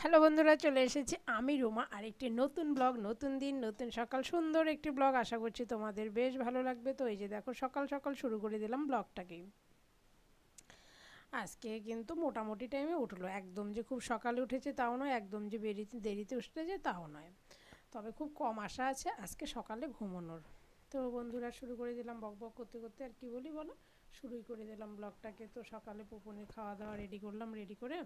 Hello বন্ধুরা, চলে এসেছি আমি রুমা। আর একটি নতুন ব্লগ, নতুন দিন, নতুন সকাল, সুন্দর একটি ব্লগ। আশা করছি তোমাদের বেশ ভালো লাগবে। তো এই যে দেখো, সকাল সকাল শুরু করে দিলাম ব্লগটাকে। আজকে কিন্তু মোটামুটি টাইমে উঠল। একদম যে খুব সকালে উঠেছে তাও নয়, একদম যে বেরিতে, দেরিতে উঠেছে তাও নয়। তবে খুব কম আশা আছে আজকে সকালে ঘুমানোর। তো বন্ধুরা, শুরু করে দিলাম বক বক করতে করতে। আর কি বলি বলো? শুরুই করে দিলাম ব্লগটাকে। তো সকালে পুপনের খাওয়া দাওয়া রেডি করলাম, রেডি করে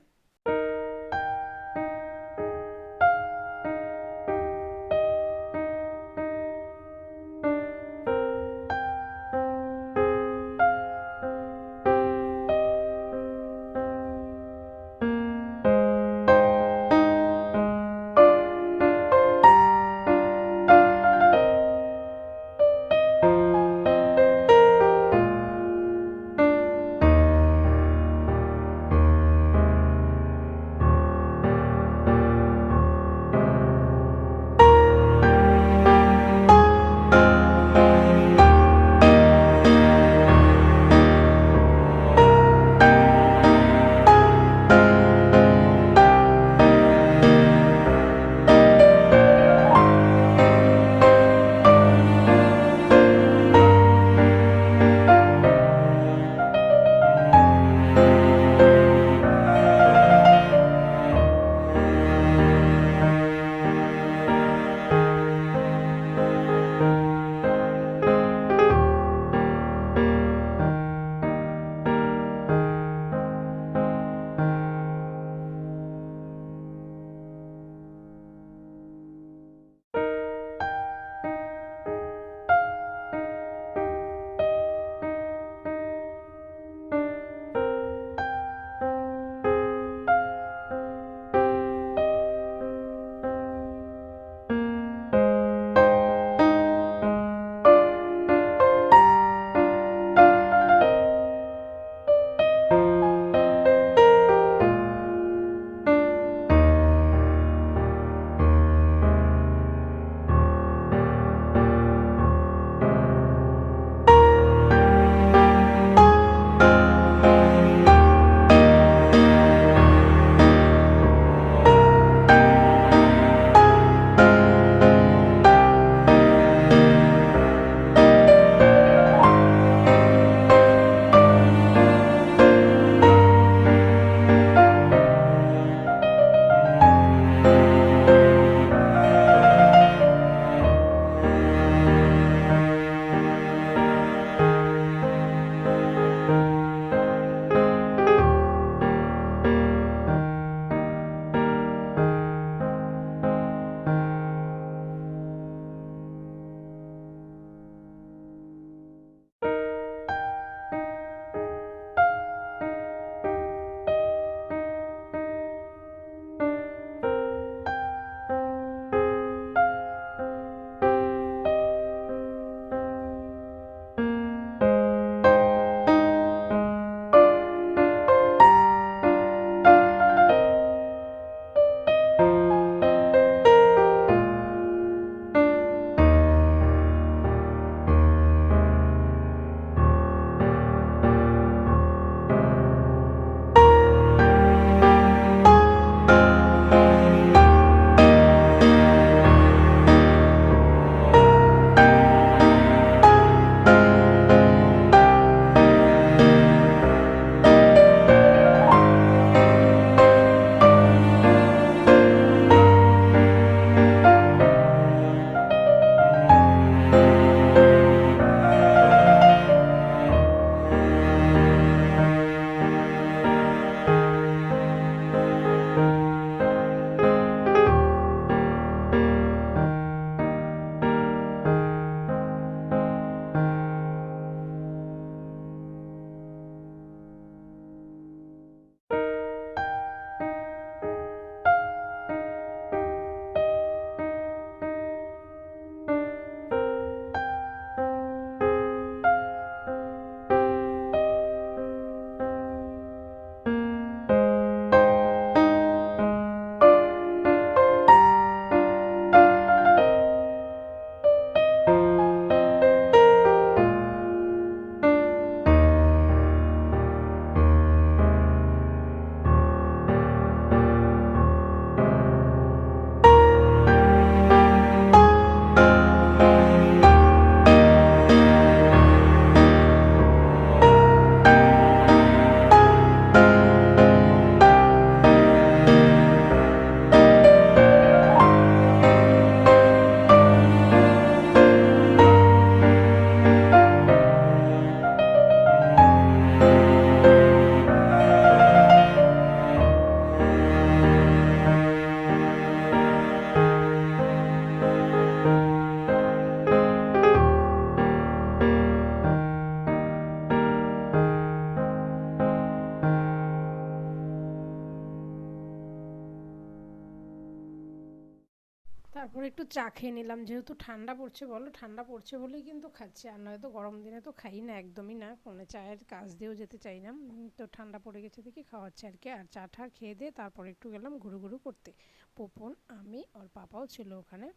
একটু চা খেয়ে নিলাম। যেহেতু ঠান্ডা পড়ছে বলো, ঠান্ডা পড়ছে বলেই কিন্তু খাচ্ছি। আর নয়তো গরম দিনে তো খাই না, একদমই না। মানে চায়ের কাজ দিয়েও যেতে চাই না। তো ঠান্ডা পড়ে গেছে দেখি, খাওয়াচ্ছে আর কি। আর চা ঠা খেয়ে দিয়ে তারপর একটু গেলাম ঘুরু ঘুরু করতে। পোপন, আমি ওর পাপাও ছিল ওখানে।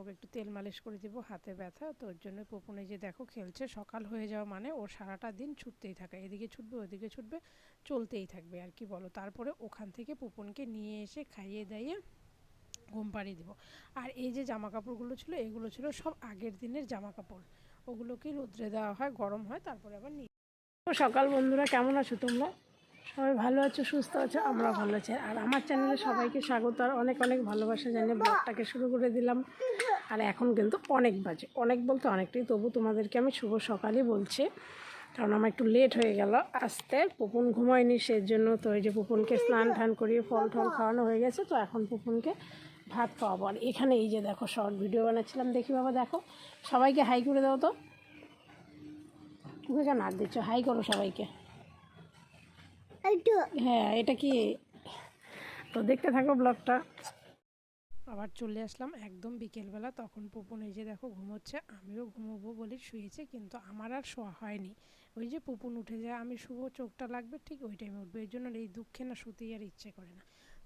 ওকে একটু তেল মালিশ করে দিব, হাতে ব্যথা। তো ওর জন্য পোপনে যে দেখো খেলছে, সকাল হয়ে যাওয়া মানে ওর সারাটা দিন ছুটতেই থাকে। এদিকে ছুটবে, ওদিকে ছুটবে, চলতেই থাকবে আর কি বলো। তারপরে ওখান থেকে পোপনকে নিয়ে এসে খাইয়ে দাইয়ে ঘুম পাড়িয়ে দিব। আর এই যে জামা কাপড়গুলো ছিল, এগুলো ছিল সব আগের দিনের জামা কাপড় ওগুলোকে রোদ্রে দেওয়া হয়, গরম হয়, তারপরে আবার নিয়ে সকাল বন্ধুরা, কেমন আছো তোমরা? সবাই ভালো আছো, সুস্থ আছো? আমরা ভালো আছি। আর আমার চ্যানেলে সবাইকে স্বাগত, আর অনেক অনেক ভালোবাসা জানিয়ে ব্লগটাকে শুরু করে দিলাম। আর এখন কিন্তু অনেক বাজে। অনেক বলতে অনেকটাই, তবু তোমাদেরকে আমি শুভ সকালই বলছি। কারণ আমার একটু লেট হয়ে গেল। আসতে পুপুন ঘুমায়নি সেই জন্য তো এই যে পুপুনকে স্নান টান করিয়ে ফল টল খাওয়ানো হয়ে গেছে। তো এখন পুপুনকে ভাত খাওয়াবো। আর এখানে এই যে দেখো শর্ট ভিডিও বানাচ্ছিলাম দেখি বাবা দেখো। সবাইকে হাই করে দাও তো। তুমি কেন হাত দিচ্ছ হাই করো সবাইকে। হ্যাঁ এটা কি? তো দেখতে থাকো ব্লগটা। আবার চলে আসলাম একদম বিকেলবেলা তখন পুপুন এই যে দেখো ঘুমোচ্ছে। আমিও ঘুমোবো বলে শুয়েছে কিন্তু আমার আর শোয়া হয়নি। ওই যে পুপুন উঠে যায় আমি শুভ চোখটা লাগবে ঠিক ওই টাইমে উঠবে। এই জন্য এই দুঃখে না শুতেই আর ইচ্ছে করে না।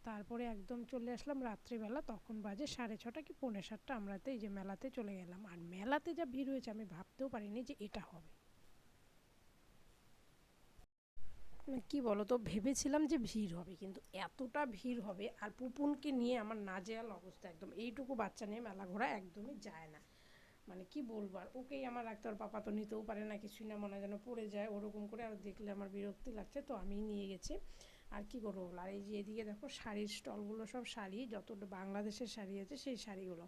তারপরে একদম চলে আসলাম রাত্রিবেলা, তখন বাজে সাড়ে ছটা কি পৌনে সাতটা, আমরাতে এই যে মেলাতে চলে গেলাম। আর মেলাতে যা ভিড় হয়েছে, আমি ভাবতেও পারিনি যে এটা হবে। মানে কি বলো তো ভেবেছিলাম যে ভিড় হবে, কিন্তু এতটা ভিড় হবে আর পুপুনকে নিয়ে আমার নাজেহাল অবস্থা একদম। এইটুকু বাচ্চা নিয়ে মেলা ঘোরা একদমই যায় না। মানে কি বলব আর, ওকেই আমার রাখতে ওর পাপা তো নিতেও পারে না, কিছুই না, মনে যেন পড়ে যায়, ওরকম করে আর দেখলে আমার বিরক্তি লাগছে, তো আমি নিয়ে গেছি। আর কি করব বলো? আর এই যে এদিকে দেখো শাড়ির স্টলগুলো সব শাড়ি, যত বাংলাদেশের শাড়ি আছে সেই শাড়িগুলো।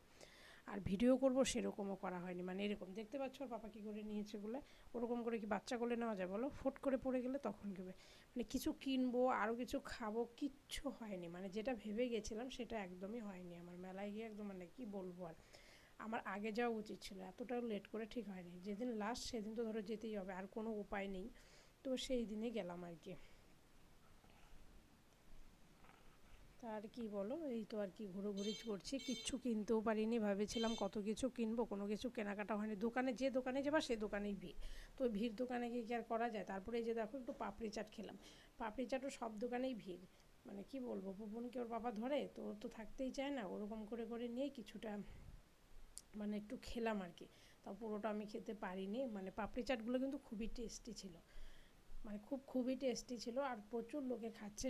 আর ভিডিও করব সেরকমও করা হয়নি। মানে এরকম, দেখতে পাচ্ছ ওর পাপা কী করে নিয়েছে বলে? ওরকম করে কি বাচ্চা কোলে নেওয়া যায় বলো? ফুট করে পড়ে গেলে তখন কেবে মানে কিছু কিনবো আরও কিছু খাব, কিচ্ছু হয়নি। মানে যেটা ভেবে গেছিলাম সেটা একদমই হয়নি আমার। মেলায় গিয়ে একদম মানে কি বলব আর? আমার আগে যাওয়া উচিত ছিল এতটাও লেট করে ঠিক হয়নি। যেদিন লাস্ট সেদিন তো ধরো যেতেই হবে, আর কোনো উপায় নেই। তো সেই দিনে গেলাম আর কি। তা আর কি বলো? এই তো আর কি ঘুরোঘুরি করছি। কিচ্ছু কিনতেও পারিনি। ভেবেছিলাম কত কিছু কিনবো, কোনো কিছু কেনাকাটা হয়নি। দোকানে যে দোকানে যাবা, সে দোকানেই ভিড়। তো ভিড় দোকানে গিয়ে কি আর করা যায়? তারপরে যে দেখো, একটু পাপড়ি চাট খেলাম। পাপড়ি চাটও সব দোকানেই ভিড়। মানে কি বলব পুপুনকে ওর বাবা ধরে? তো ওর তো থাকতেই চায় না। ওরকম করে করে নিয়ে কিছুটা মানে একটু খেলাম আর কি। তাও পুরোটা আমি খেতে পারিনি। মানে পাপড়ি চাটগুলো কিন্তু খুবই টেস্টি ছিল। মানে খুব, খুবই টেস্টি ছিল আর প্রচুর লোকে খাচ্ছে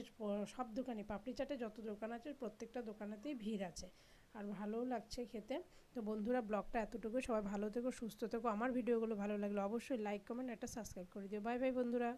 সব দোকানে। পাপড়ি চাটে যত দোকান আছে, প্রত্যেকটা দোকানেতেই ভিড় আছে। আর ভালোও লাগছে খেতে। তো বন্ধুরা, ব্লগটা এতটুকু সবাই ভালো থেকো, সুস্থ থেকো। আমার ভিডিওগুলো ভালো লাগলে অবশ্যই লাইক কমেন্ট একটা সাবস্ক্রাইব করে দিও। বাই বাই বন্ধুরা।